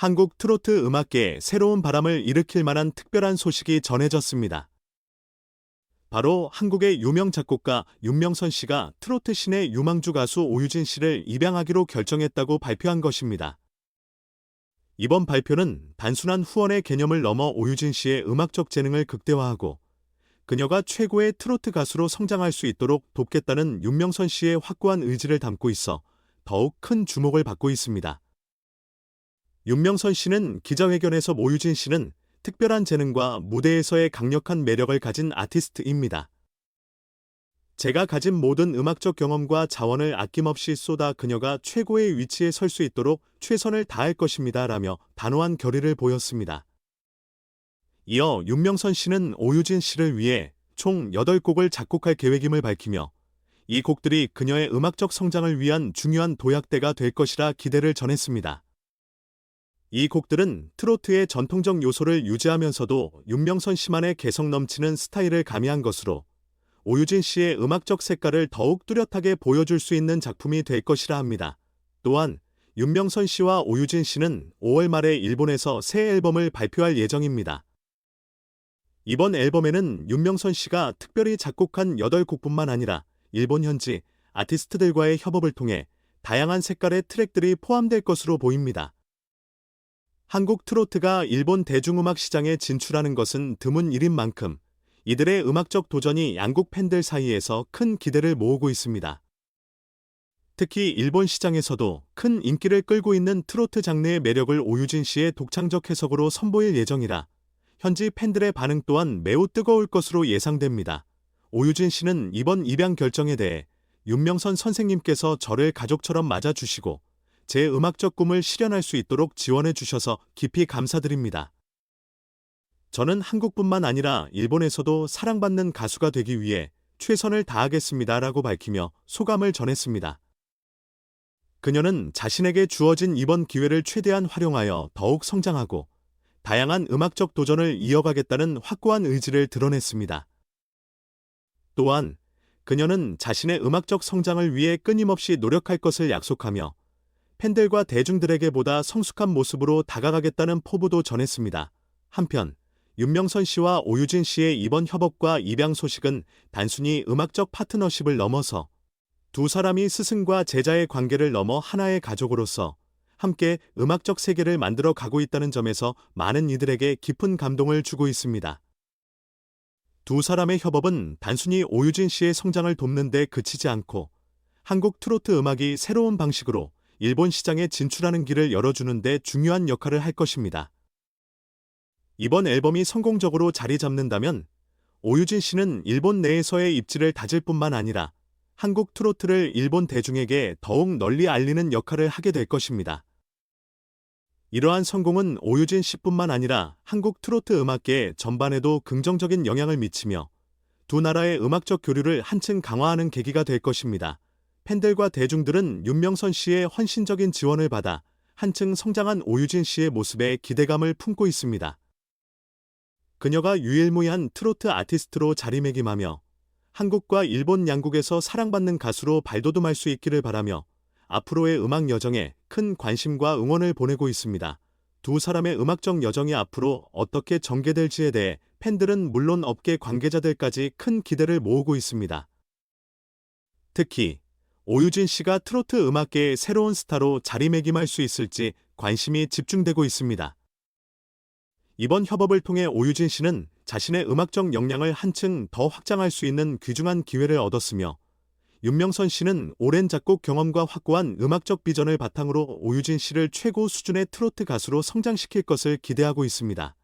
한국 트로트 음악계에 새로운 바람을 일으킬 만한 특별한 소식이 전해졌습니다. 바로 한국의 유명 작곡가 윤명선 씨가 트로트 신의 유망주 가수 오유진 씨를 입양하기로 결정했다고 발표한 것입니다. 이번 발표는 단순한 후원의 개념을 넘어 오유진 씨의 음악적 재능을 극대화하고 그녀가 최고의 트로트 가수로 성장할 수 있도록 돕겠다는 윤명선 씨의 확고한 의지를 담고 있어 더욱 큰 주목을 받고 있습니다. 윤명선 씨는 기자회견에서 오유진 씨는 특별한 재능과 무대에서의 강력한 매력을 가진 아티스트입니다. 제가 가진 모든 음악적 경험과 자원을 아낌없이 쏟아 그녀가 최고의 위치에 설 수 있도록 최선을 다할 것입니다. 라며 단호한 결의를 보였습니다. 이어 윤명선 씨는 오유진 씨를 위해 총 8곡을 작곡할 계획임을 밝히며 이 곡들이 그녀의 음악적 성장을 위한 중요한 도약대가 될 것이라 기대를 전했습니다. 이 곡들은 트로트의 전통적 요소를 유지하면서도 윤명선 씨만의 개성 넘치는 스타일을 가미한 것으로 오유진 씨의 음악적 색깔을 더욱 뚜렷하게 보여줄 수 있는 작품이 될 것이라 합니다. 또한 윤명선 씨와 오유진 씨는 5월 말에 일본에서 새 앨범을 발표할 예정입니다. 이번 앨범에는 윤명선 씨가 특별히 작곡한 8곡뿐만 아니라 일본 현지 아티스트들과의 협업을 통해 다양한 색깔의 트랙들이 포함될 것으로 보입니다. 한국 트로트가 일본 대중음악 시장에 진출하는 것은 드문 일인 만큼 이들의 음악적 도전이 양국 팬들 사이에서 큰 기대를 모으고 있습니다. 특히 일본 시장에서도 큰 인기를 끌고 있는 트로트 장르의 매력을 오유진 씨의 독창적 해석으로 선보일 예정이라 현지 팬들의 반응 또한 매우 뜨거울 것으로 예상됩니다. 오유진 씨는 이번 입양 결정에 대해 윤명선 선생님께서 저를 가족처럼 맞아주시고 제 음악적 꿈을 실현할 수 있도록 지원해 주셔서 깊이 감사드립니다. 저는 한국뿐만 아니라 일본에서도 사랑받는 가수가 되기 위해 최선을 다하겠습니다. 라고 밝히며 소감을 전했습니다. 그녀는 자신에게 주어진 이번 기회를 최대한 활용하여 더욱 성장하고 다양한 음악적 도전을 이어가겠다는 확고한 의지를 드러냈습니다. 또한 그녀는 자신의 음악적 성장을 위해 끊임없이 노력할 것을 약속하며 팬들과 대중들에게 보다 성숙한 모습으로 다가가겠다는 포부도 전했습니다. 한편 윤명선 씨와 오유진 씨의 이번 협업과 입양 소식은 단순히 음악적 파트너십을 넘어서 두 사람이 스승과 제자의 관계를 넘어 하나의 가족으로서 함께 음악적 세계를 만들어 가고 있다는 점에서 많은 이들에게 깊은 감동을 주고 있습니다. 두 사람의 협업은 단순히 오유진 씨의 성장을 돕는 데 그치지 않고 한국 트로트 음악이 새로운 방식으로 일본 시장에 진출하는 길을 열어주는 데 중요한 역할을 할 것입니다. 이번 앨범이 성공적으로 자리 잡는다면 오유진 씨는 일본 내에서의 입지를 다질 뿐만 아니라 한국 트로트를 일본 대중에게 더욱 널리 알리는 역할을 하게 될 것입니다. 이러한 성공은 오유진 씨뿐만 아니라 한국 트로트 음악계 전반에도 긍정적인 영향을 미치며 두 나라의 음악적 교류를 한층 강화하는 계기가 될 것입니다. 팬들과 대중들은 윤명선 씨의 헌신적인 지원을 받아 한층 성장한 오유진 씨의 모습에 기대감을 품고 있습니다. 그녀가 유일무이한 트로트 아티스트로 자리매김하며 한국과 일본 양국에서 사랑받는 가수로 발돋움할 수 있기를 바라며 앞으로의 음악 여정에 큰 관심과 응원을 보내고 있습니다. 두 사람의 음악적 여정이 앞으로 어떻게 전개될지에 대해 팬들은 물론 업계 관계자들까지 큰 기대를 모으고 있습니다. 특히 오유진 씨가 트로트 음악계의 새로운 스타로 자리매김할 수 있을지 관심이 집중되고 있습니다. 이번 협업을 통해 오유진 씨는 자신의 음악적 역량을 한층 더 확장할 수 있는 귀중한 기회를 얻었으며 윤명선 씨는 오랜 작곡 경험과 확고한 음악적 비전을 바탕으로 오유진 씨를 최고 수준의 트로트 가수로 성장시킬 것을 기대하고 있습니다.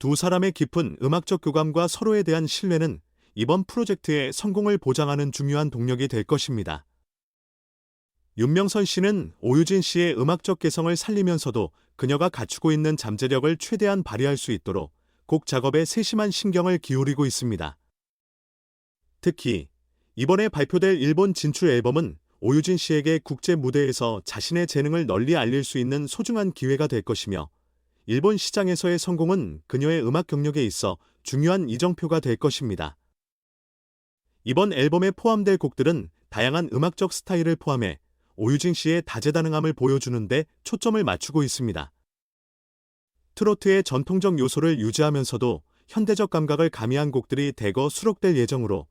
두 사람의 깊은 음악적 교감과 서로에 대한 신뢰는 이번 프로젝트의 성공을 보장하는 중요한 동력이 될 것입니다. 윤명선 씨는 오유진 씨의 음악적 개성을 살리면서도 그녀가 갖추고 있는 잠재력을 최대한 발휘할 수 있도록 곡 작업에 세심한 신경을 기울이고 있습니다. 특히 이번에 발표될 일본 진출 앨범은 오유진 씨에게 국제 무대에서 자신의 재능을 널리 알릴 수 있는 소중한 기회가 될 것이며 일본 시장에서의 성공은 그녀의 음악 경력에 있어 중요한 이정표가 될 것입니다. 이번 앨범에 포함될 곡들은 다양한 음악적 스타일을 포함해 오유진 씨의 다재다능함을 보여주는데 초점을 맞추고 있습니다. 트로트의 전통적 요소를 유지하면서도 현대적 감각을 가미한 곡들이 대거 수록될 예정으로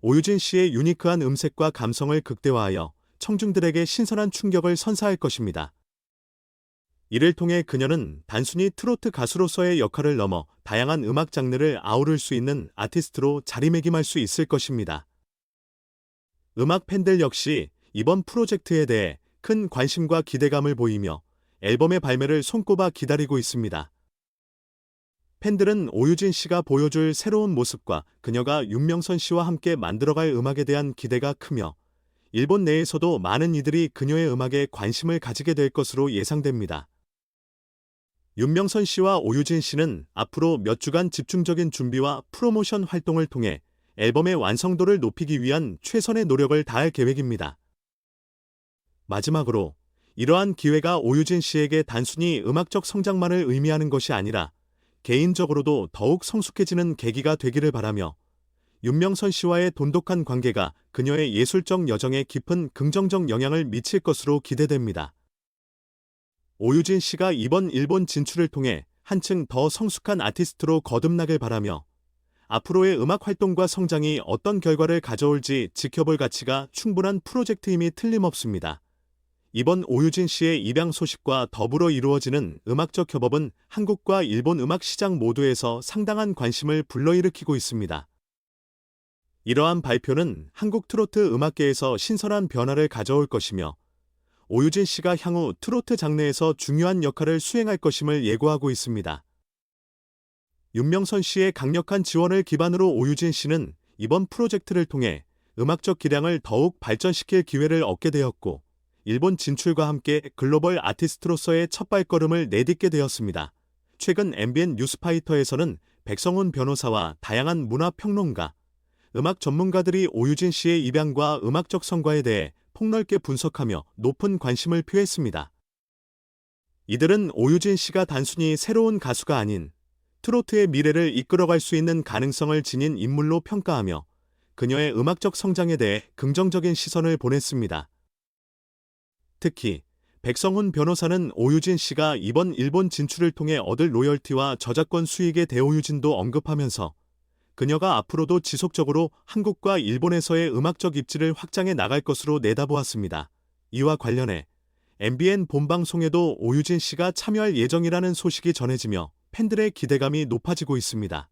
오유진 씨의 유니크한 음색과 감성을 극대화하여 청중들에게 신선한 충격을 선사할 것입니다. 이를 통해 그녀는 단순히 트로트 가수로서의 역할을 넘어 다양한 음악 장르를 아우를 수 있는 아티스트로 자리매김할 수 있을 것입니다. 음악 팬들 역시 이번 프로젝트에 대해 큰 관심과 기대감을 보이며 앨범의 발매를 손꼽아 기다리고 있습니다. 팬들은 오유진 씨가 보여줄 새로운 모습과 그녀가 윤명선 씨와 함께 만들어갈 음악에 대한 기대가 크며 일본 내에서도 많은 이들이 그녀의 음악에 관심을 가지게 될 것으로 예상됩니다. 윤명선 씨와 오유진 씨는 앞으로 몇 주간 집중적인 준비와 프로모션 활동을 통해 앨범의 완성도를 높이기 위한 최선의 노력을 다할 계획입니다. 마지막으로 이러한 기회가 오유진 씨에게 단순히 음악적 성장만을 의미하는 것이 아니라 개인적으로도 더욱 성숙해지는 계기가 되기를 바라며 윤명선 씨와의 돈독한 관계가 그녀의 예술적 여정에 깊은 긍정적 영향을 미칠 것으로 기대됩니다. 오유진 씨가 이번 일본 진출을 통해 한층 더 성숙한 아티스트로 거듭나길 바라며 앞으로의 음악 활동과 성장이 어떤 결과를 가져올지 지켜볼 가치가 충분한 프로젝트임이 틀림없습니다. 이번 오유진 씨의 입양 소식과 더불어 이루어지는 음악적 협업은 한국과 일본 음악 시장 모두에서 상당한 관심을 불러일으키고 있습니다. 이러한 발표는 한국 트로트 음악계에서 신선한 변화를 가져올 것이며 오유진 씨가 향후 트로트 장르에서 중요한 역할을 수행할 것임을 예고하고 있습니다. 윤명선 씨의 강력한 지원을 기반으로 오유진 씨는 이번 프로젝트를 통해 음악적 기량을 더욱 발전시킬 기회를 얻게 되었고 일본 진출과 함께 글로벌 아티스트로서의 첫 발걸음을 내딛게 되었습니다. 최근 MBN 뉴스파이터에서는 백성훈 변호사와 다양한 문화 평론가, 음악 전문가들이 오유진 씨의 입양과 음악적 성과에 대해 폭넓게 분석하며 높은 관심을 표했습니다. 이들은 오유진 씨가 단순히 새로운 가수가 아닌 트로트의 미래를 이끌어갈 수 있는 가능성을 지닌 인물로 평가하며 그녀의 음악적 성장에 대해 긍정적인 시선을 보냈습니다. 특히 백성훈 변호사는 오유진 씨가 이번 일본 진출을 통해 얻을 로열티와 저작권 수익의 대오유진도 언급하면서 그녀가 앞으로도 지속적으로 한국과 일본에서의 음악적 입지를 확장해 나갈 것으로 내다보았습니다. 이와 관련해 MBN 본방송에도 오유진 씨가 참여할 예정이라는 소식이 전해지며 팬들의 기대감이 높아지고 있습니다.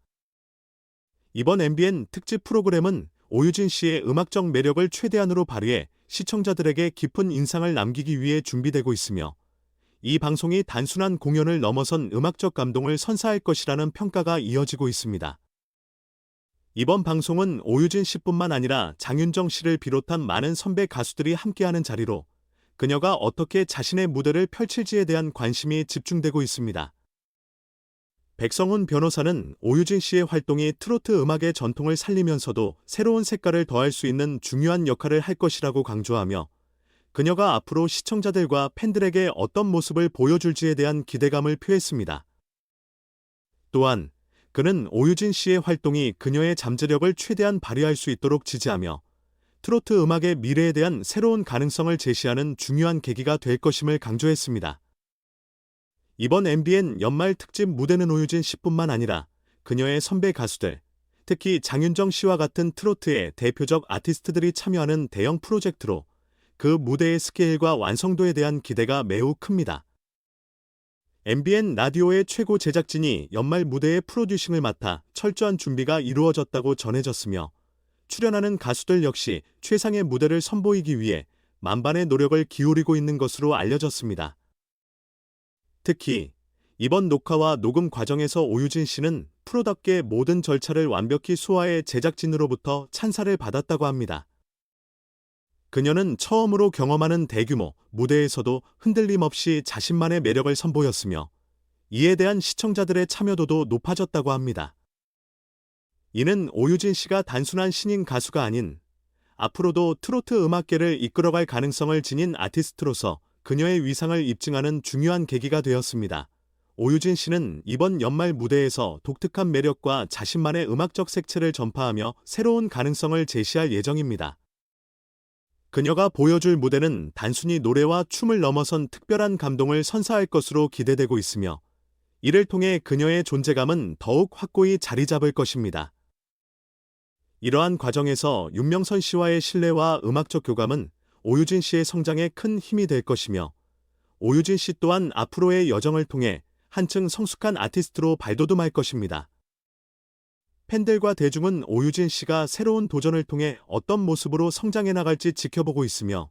이번 MBN 특집 프로그램은 오유진 씨의 음악적 매력을 최대한으로 발휘해 시청자들에게 깊은 인상을 남기기 위해 준비되고 있으며 이 방송이 단순한 공연을 넘어선 음악적 감동을 선사할 것이라는 평가가 이어지고 있습니다. 이번 방송은 오유진 씨뿐만 아니라 장윤정 씨를 비롯한 많은 선배 가수들이 함께하는 자리로 그녀가 어떻게 자신의 무대를 펼칠지에 대한 관심이 집중되고 있습니다. 백성훈 변호사는 오유진 씨의 활동이 트로트 음악의 전통을 살리면서도 새로운 색깔을 더할 수 있는 중요한 역할을 할 것이라고 강조하며 그녀가 앞으로 시청자들과 팬들에게 어떤 모습을 보여줄지에 대한 기대감을 표했습니다. 또한 그는 오유진 씨의 활동이 그녀의 잠재력을 최대한 발휘할 수 있도록 지지하며 트로트 음악의 미래에 대한 새로운 가능성을 제시하는 중요한 계기가 될 것임을 강조했습니다. 이번 MBN 연말 특집 무대는 오유진 씨뿐만 아니라 그녀의 선배 가수들, 특히 장윤정 씨와 같은 트로트의 대표적 아티스트들이 참여하는 대형 프로젝트로 그 무대의 스케일과 완성도에 대한 기대가 매우 큽니다. MBN 라디오의 최고 제작진이 연말 무대의 프로듀싱을 맡아 철저한 준비가 이루어졌다고 전해졌으며 출연하는 가수들 역시 최상의 무대를 선보이기 위해 만반의 노력을 기울이고 있는 것으로 알려졌습니다. 특히 이번 녹화와 녹음 과정에서 오유진 씨는 프로답게 모든 절차를 완벽히 소화해 제작진으로부터 찬사를 받았다고 합니다. 그녀는 처음으로 경험하는 대규모 무대에서도 흔들림 없이 자신만의 매력을 선보였으며 이에 대한 시청자들의 참여도도 높아졌다고 합니다. 이는 오유진 씨가 단순한 신인 가수가 아닌 앞으로도 트로트 음악계를 이끌어갈 가능성을 지닌 아티스트로서 그녀의 위상을 입증하는 중요한 계기가 되었습니다. 오유진 씨는 이번 연말 무대에서 독특한 매력과 자신만의 음악적 색채를 전파하며 새로운 가능성을 제시할 예정입니다. 그녀가 보여줄 무대는 단순히 노래와 춤을 넘어선 특별한 감동을 선사할 것으로 기대되고 있으며 이를 통해 그녀의 존재감은 더욱 확고히 자리 잡을 것입니다. 이러한 과정에서 윤명선 씨와의 신뢰와 음악적 교감은 오유진 씨의 성장에 큰 힘이 될 것이며 오유진 씨 또한 앞으로의 여정을 통해 한층 성숙한 아티스트로 발돋움할 것입니다. 팬들과 대중은 오유진 씨가 새로운 도전을 통해 어떤 모습으로 성장해 나갈지 지켜보고 있으며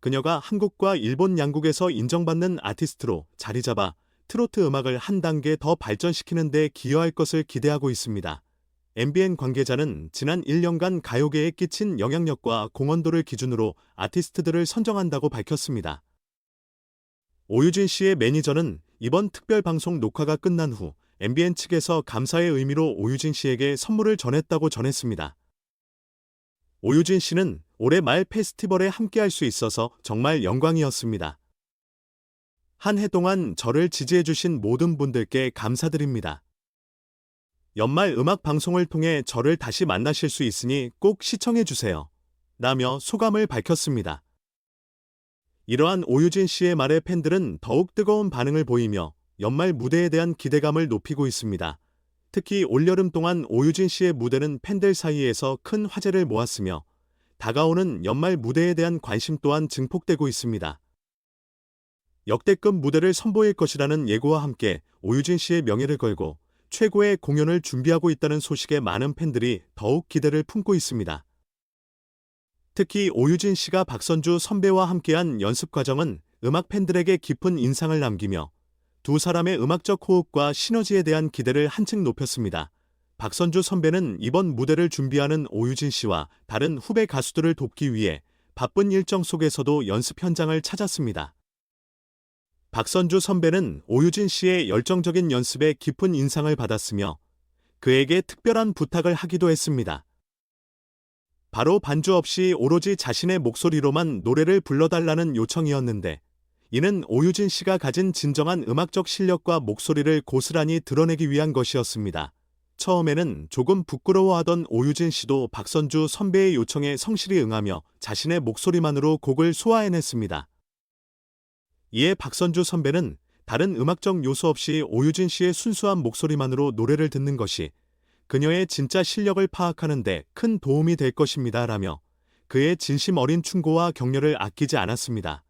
그녀가 한국과 일본 양국에서 인정받는 아티스트로 자리 잡아 트로트 음악을 한 단계 더 발전시키는 데 기여할 것을 기대하고 있습니다. MBN 관계자는 지난 1년간 가요계에 끼친 영향력과 공헌도를 기준으로 아티스트들을 선정한다고 밝혔습니다. 오유진 씨의 매니저는 이번 특별 방송 녹화가 끝난 후 MBN 측에서 감사의 의미로 오유진 씨에게 선물을 전했다고 전했습니다. 오유진 씨는 올해 말 페스티벌에 함께할 수 있어서 정말 영광이었습니다. 한 해 동안 저를 지지해주신 모든 분들께 감사드립니다. 연말 음악 방송을 통해 저를 다시 만나실 수 있으니 꼭 시청해주세요. 라며 소감을 밝혔습니다. 이러한 오유진 씨의 말에 팬들은 더욱 뜨거운 반응을 보이며 연말 무대에 대한 기대감을 높이고 있습니다. 특히 올여름 동안 오유진 씨의 무대는 팬들 사이에서 큰 화제를 모았으며 다가오는 연말 무대에 대한 관심 또한 증폭되고 있습니다. 역대급 무대를 선보일 것이라는 예고와 함께 오유진 씨의 명예를 걸고 최고의 공연을 준비하고 있다는 소식에 많은 팬들이 더욱 기대를 품고 있습니다. 특히 오유진 씨가 박선주 선배와 함께한 연습 과정은 음악 팬들에게 깊은 인상을 남기며 두 사람의 음악적 호흡과 시너지에 대한 기대를 한층 높였습니다. 박선주 선배는 이번 무대를 준비하는 오유진 씨와 다른 후배 가수들을 돕기 위해 바쁜 일정 속에서도 연습 현장을 찾았습니다. 박선주 선배는 오유진 씨의 열정적인 연습에 깊은 인상을 받았으며 그에게 특별한 부탁을 하기도 했습니다. 바로 반주 없이 오로지 자신의 목소리로만 노래를 불러달라는 요청이었는데 이는 오유진 씨가 가진 진정한 음악적 실력과 목소리를 고스란히 드러내기 위한 것이었습니다. 처음에는 조금 부끄러워하던 오유진 씨도 박선주 선배의 요청에 성실히 응하며 자신의 목소리만으로 곡을 소화해냈습니다. 이에 박선주 선배는 다른 음악적 요소 없이 오유진 씨의 순수한 목소리만으로 노래를 듣는 것이 그녀의 진짜 실력을 파악하는데 큰 도움이 될 것입니다. 라며 그의 진심 어린 충고와 격려를 아끼지 않았습니다.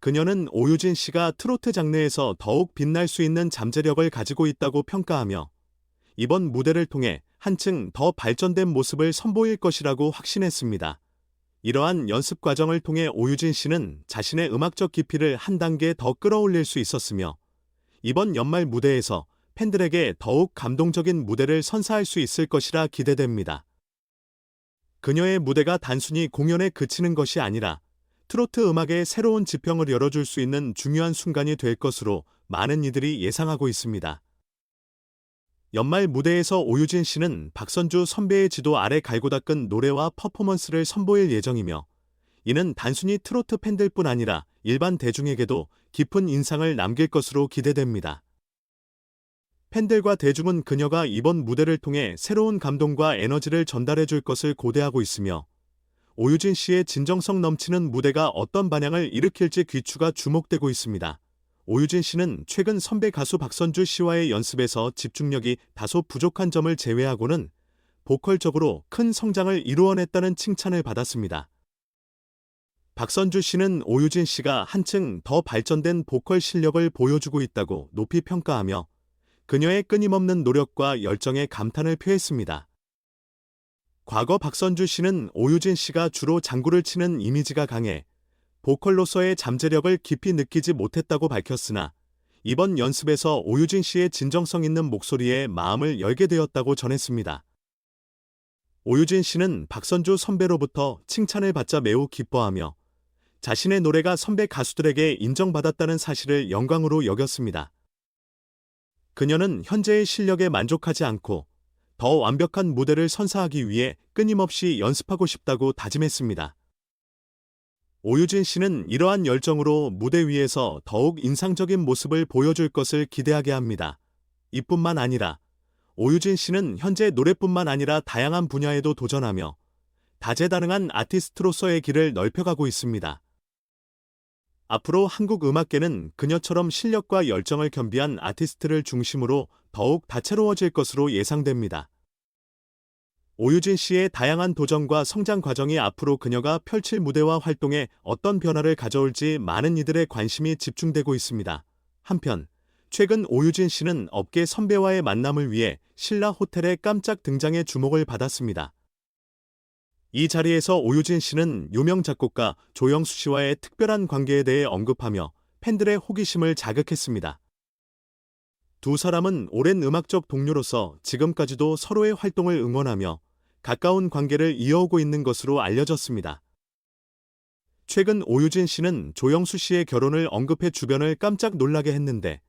그녀는 오유진 씨가 트로트 장르에서 더욱 빛날 수 있는 잠재력을 가지고 있다고 평가하며 이번 무대를 통해 한층 더 발전된 모습을 선보일 것이라고 확신했습니다. 이러한 연습 과정을 통해 오유진 씨는 자신의 음악적 깊이를 한 단계 더 끌어올릴 수 있었으며 이번 연말 무대에서 팬들에게 더욱 감동적인 무대를 선사할 수 있을 것이라 기대됩니다. 그녀의 무대가 단순히 공연에 그치는 것이 아니라 트로트 음악의 새로운 지평을 열어줄 수 있는 중요한 순간이 될 것으로 많은 이들이 예상하고 있습니다. 연말 무대에서 오유진 씨는 박선주 선배의 지도 아래 갈고 닦은 노래와 퍼포먼스를 선보일 예정이며 이는 단순히 트로트 팬들 뿐 아니라 일반 대중에게도 깊은 인상을 남길 것으로 기대됩니다. 팬들과 대중은 그녀가 이번 무대를 통해 새로운 감동과 에너지를 전달해 줄 것을 고대하고 있으며 오유진 씨의 진정성 넘치는 무대가 어떤 반향을 일으킬지 귀추가 주목되고 있습니다. 오유진 씨는 최근 선배 가수 박선주 씨와의 연습에서 집중력이 다소 부족한 점을 제외하고는 보컬적으로 큰 성장을 이루어냈다는 칭찬을 받았습니다. 박선주 씨는 오유진 씨가 한층 더 발전된 보컬 실력을 보여주고 있다고 높이 평가하며 그녀의 끊임없는 노력과 열정에 감탄을 표했습니다. 과거 박선주 씨는 오유진 씨가 주로 장구를 치는 이미지가 강해 보컬로서의 잠재력을 깊이 느끼지 못했다고 밝혔으나 이번 연습에서 오유진 씨의 진정성 있는 목소리에 마음을 열게 되었다고 전했습니다. 오유진 씨는 박선주 선배로부터 칭찬을 받자 매우 기뻐하며 자신의 노래가 선배 가수들에게 인정받았다는 사실을 영광으로 여겼습니다. 그녀는 현재의 실력에 만족하지 않고 더 완벽한 무대를 선사하기 위해 끊임없이 연습하고 싶다고 다짐했습니다. 오유진 씨는 이러한 열정으로 무대 위에서 더욱 인상적인 모습을 보여줄 것을 기대하게 합니다. 이뿐만 아니라 오유진 씨는 현재 노래뿐만 아니라 다양한 분야에도 도전하며 다재다능한 아티스트로서의 길을 넓혀가고 있습니다. 앞으로 한국 음악계는 그녀처럼 실력과 열정을 겸비한 아티스트를 중심으로 더욱 다채로워질 것으로 예상됩니다. 오유진 씨의 다양한 도전과 성장 과정이 앞으로 그녀가 펼칠 무대와 활동에 어떤 변화를 가져올지 많은 이들의 관심이 집중되고 있습니다. 한편, 최근 오유진 씨는 업계 선배와의 만남을 위해 신라 호텔에 깜짝 등장해 주목을 받았습니다. 이 자리에서 오유진 씨는 유명 작곡가 조영수 씨와의 특별한 관계에 대해 언급하며 팬들의 호기심을 자극했습니다. 두 사람은 오랜 음악적 동료로서 지금까지도 서로의 활동을 응원하며 가까운 관계를 이어오고 있는 것으로 알려졌습니다. 최근 오유진 씨는 조영수 씨의 결혼을 언급해 주변을 깜짝 놀라게 했는데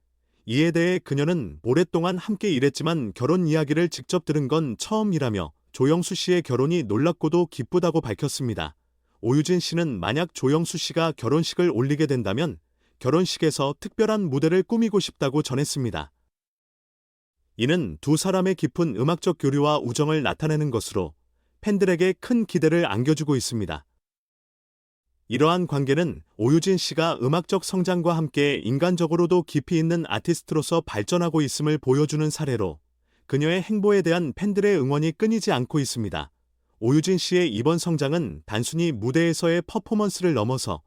이에 대해 그녀는 오랫동안 함께 일했지만 결혼 이야기를 직접 들은 건 처음이라며 조영수 씨의 결혼이 놀랍고도 기쁘다고 밝혔습니다. 오유진 씨는 만약 조영수 씨가 결혼식을 올리게 된다면 결혼식에서 특별한 무대를 꾸미고 싶다고 전했습니다. 이는 두 사람의 깊은 음악적 교류와 우정을 나타내는 것으로 팬들에게 큰 기대를 안겨주고 있습니다. 이러한 관계는 오유진 씨가 음악적 성장과 함께 인간적으로도 깊이 있는 아티스트로서 발전하고 있음을 보여주는 사례로 그녀의 행보에 대한 팬들의 응원이 끊이지 않고 있습니다. 오유진 씨의 이번 성장은 단순히 무대에서의 퍼포먼스를 넘어서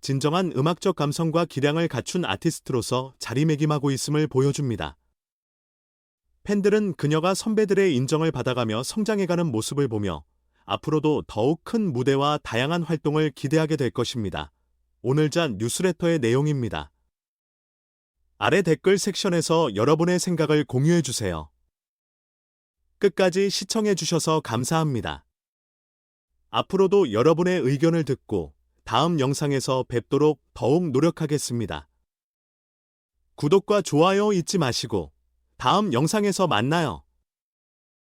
진정한 음악적 감성과 기량을 갖춘 아티스트로서 자리매김하고 있음을 보여줍니다. 팬들은 그녀가 선배들의 인정을 받아가며 성장해가는 모습을 보며 앞으로도 더욱 큰 무대와 다양한 활동을 기대하게 될 것입니다. 오늘자 뉴스레터의 내용입니다. 아래 댓글 섹션에서 여러분의 생각을 공유해 주세요. 끝까지 시청해 주셔서 감사합니다. 앞으로도 여러분의 의견을 듣고 다음 영상에서 뵙도록 더욱 노력하겠습니다. 구독과 좋아요 잊지 마시고 다음 영상에서 만나요.